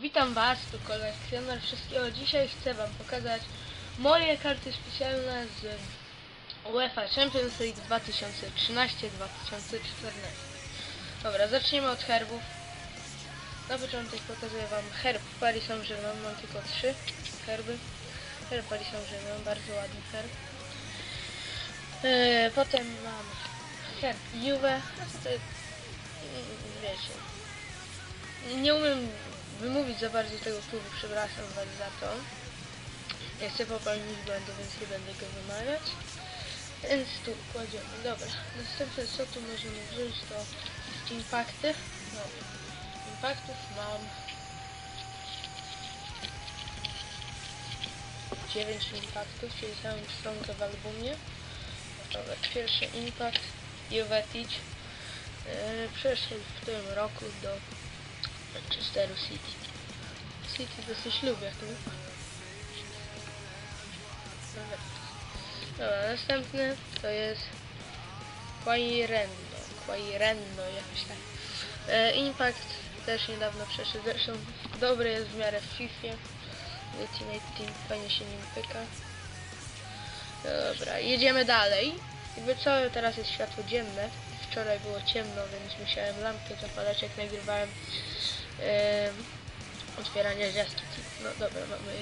Witam Was, tu kolekcjoner wszystkiego. Dzisiaj chcę Wam pokazać moje karty specjalne z UEFA Champions League 2013-2014. Dobra, zaczniemy od herbów. Na początek pokazuję Wam herb Paris Saint-Germain. Mam tylko trzy herby. Herb Paris Saint-Germain, bardzo ładny herb. Yy, potem mam herb Juve. No to, wiecie, nie umiem wymówić za bardzo tego klubu, przepraszam Was za to. Nie chcę popełnić błędu, więc nie będę go wymawiać. Więc tu kładziemy. Dobra, następne co tu możemy wziąć to impakty. No, impaktów mam 9 impaktów, czyli całą stronkę w albumie. Dobra, pierwszy impact, Jovetic. Yy, przeszedł w tym roku do Manchesteru City. City dosyć lubię. Dobra. Dobra, następny to jest Quairendo. Quairendo, jakoś tak. E, Impact też niedawno przeszedł. Zresztą dobry jest w miarę w FIFA. Ultimate Team fajnie się nim pyka. Dobra, jedziemy dalej. Jakby co, teraz jest światło dzienne. Wczoraj było ciemno, więc musiałem lampkę zapalać jak nagrywałem em, otwieranie gwiazdki. No dobra, mamy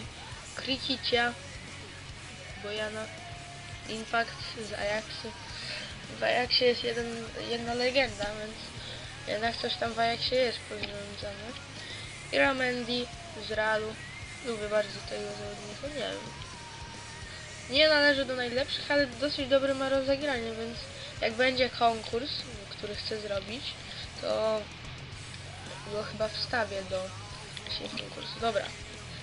Krikicia, Bojana, Impact z Ajaxu. W Ajaxie jest jeden, jedna legenda, więc jednak coś tam w Ajaxie jest powiązane. I Ramendi z Realu. Lubię bardzo tego zawodnika, nie wiem. Nie należy do najlepszych, ale dosyć dobre ma rozegranie, więc jak będzie konkurs, który chcę zrobić, to go chyba wstawię do właśnie konkursu. Dobra.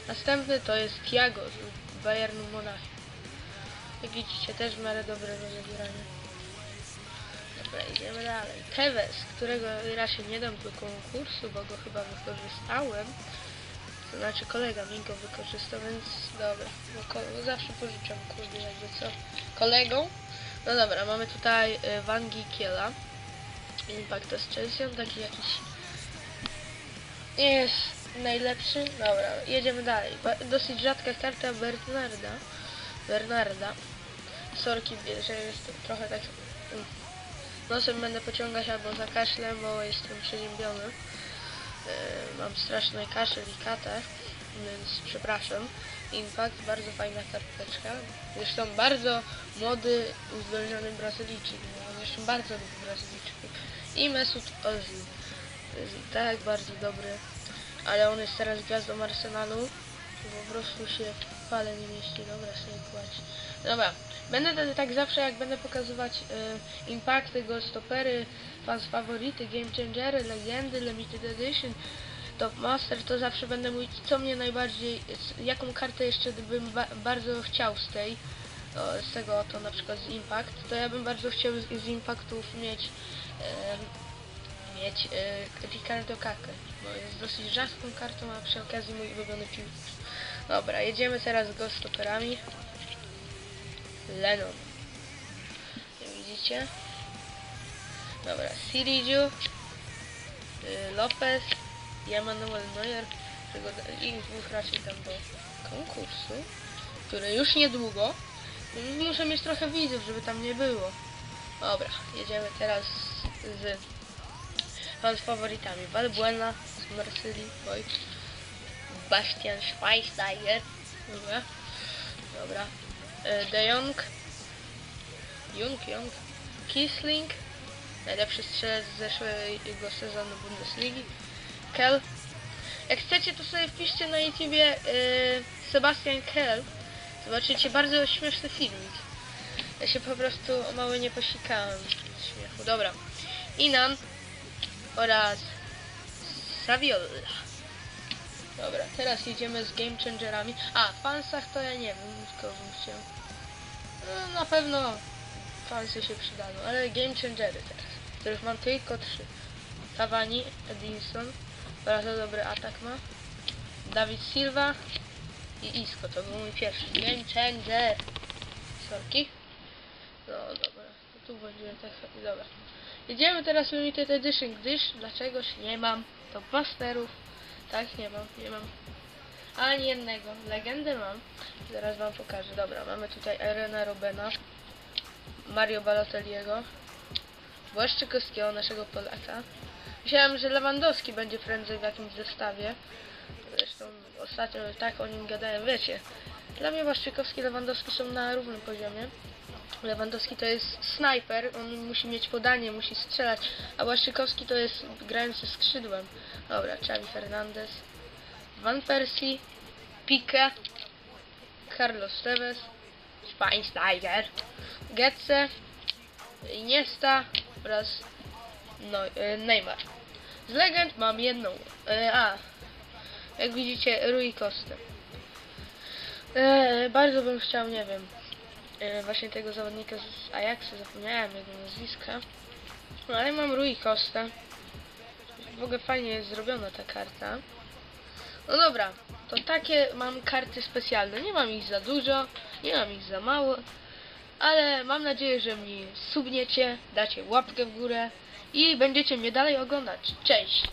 Następny to jest Thiago z Bayernu Monachium. Jak widzicie, też w miarę dobre rozegranie. Dobra, idziemy dalej. Tevez, którego raczej nie dam do konkursu, bo go chyba wykorzystałem. To znaczy kolega mi go wykorzystał, więc dobra. Zawsze pożyczam kurde jakby co. Kolegą. No dobra, mamy tutaj y, Van Gikiela. Impact z Chelsea, taki jakiś nie jest najlepszy. Dobra, jedziemy dalej. Dosyć rzadka karta Bernarda. Bernarda. Sorki, że jest trochę tak mm, nosem będę pociągać albo zakaszlę, bo jestem przeziębiony. Yy, mam straszny kaszel i katar, więc przepraszam. Impact, bardzo fajna karteczka. Zresztą bardzo młody, uzdolniony Brazylijczyk. No, zresztą bardzo lubię Brazylijczyków. I Mesut Ozil. Tak bardzo dobry, ale on jest teraz gwiazdą Arsenalu. Po prostu się w nie mieści. Dobra, sobie płać. Dobra, będę wtedy tak zawsze jak będę pokazywać y, impakty, go stopery, fans faworyty, game changery, legendy, limited edition, top master, to zawsze będę mówić co mnie najbardziej, z- jaką kartę jeszcze bym ba bardzo chciał z tej, z tego oto na przykład z impact, to ja bym bardzo chciał z, z impactów mieć em, mieć e, Ricardo Kakę, bo jest dosyć rzadką kartą, a przy okazji mój ulubiony piłkarz. Dobra, jedziemy teraz go stoperami. Lennon. Jak widzicie? Dobra, Siridziu, y, Lopez i Emmanuel Neuer, ich dwóch raczej tam do konkursu, który już niedługo. Muszę mieć trochę widzów, żeby tam nie było. Dobra, jedziemy teraz z z faworytami. Valbuena z Marsylii, oj. Bastian Schweinsteiger. Dobra. Dobra. E, De Jong. Jung, Jung. Kisling. Najlepszy strzelec z zeszłego sezonu Bundesligi. Kell. Jak chcecie, to sobie wpiszcie na YouTubie e, Sebastian Kell. Zobaczycie bardzo śmieszny filmik. Ja się po prostu o mało nie posikałem śmiechu. Dobra. Inan oraz Saviola. Dobra, teraz jedziemy z Game Changerami. A, w fansach to ja nie wiem, bym chciał. No, na pewno fansy się przydadzą, ale Game Changery teraz, których mam tylko trzy. Cavani, Edinson, bardzo dobry atak ma. Dawid Silva i Isco, to był mój pierwszy Game Changer. Sorki. No dobra, to tu będzie tak, dobra. Jedziemy teraz Limited Edition, gdyż dlaczegoś nie mam top masterów. Tak, nie mam, nie mam. Ani jednego. Legendę mam. Zaraz wam pokażę. Dobra, mamy tutaj Arena Robena, Mario Balotelliego, Błaszczykowskiego, naszego Polaka. Myślałem, że Lewandowski będzie prędzej w jakimś zestawie. Zresztą ostatnio tak o nim gadałem, wiecie. Dla mnie Błaszczykowski i Lewandowski są na równym poziomie. Lewandowski to jest snajper, on musi mieć podanie, musi strzelać, a Błaszczykowski to jest grający skrzydłem. Dobra, Xavi Fernandez, Van Persie, Pique, Carlos Tevez, Schweinsteiger, Getze, Iniesta oraz no, e, Neymar. Z legend mam jedną. E, a, jak widzicie, Rui Costa. E, bardzo bym chciał, nie wiem, właśnie tego zawodnika z Ajaxu, zapomniałem jego nazwiska. No, ale mam Rui Costa. W ogóle fajnie jest zrobiona ta karta. No dobra, to takie mam karty specjalne. Nie mam ich za dużo, nie mam ich za mało, ale mam nadzieję, że mi subniecie, dacie łapkę w górę i będziecie mnie dalej oglądać. Cześć!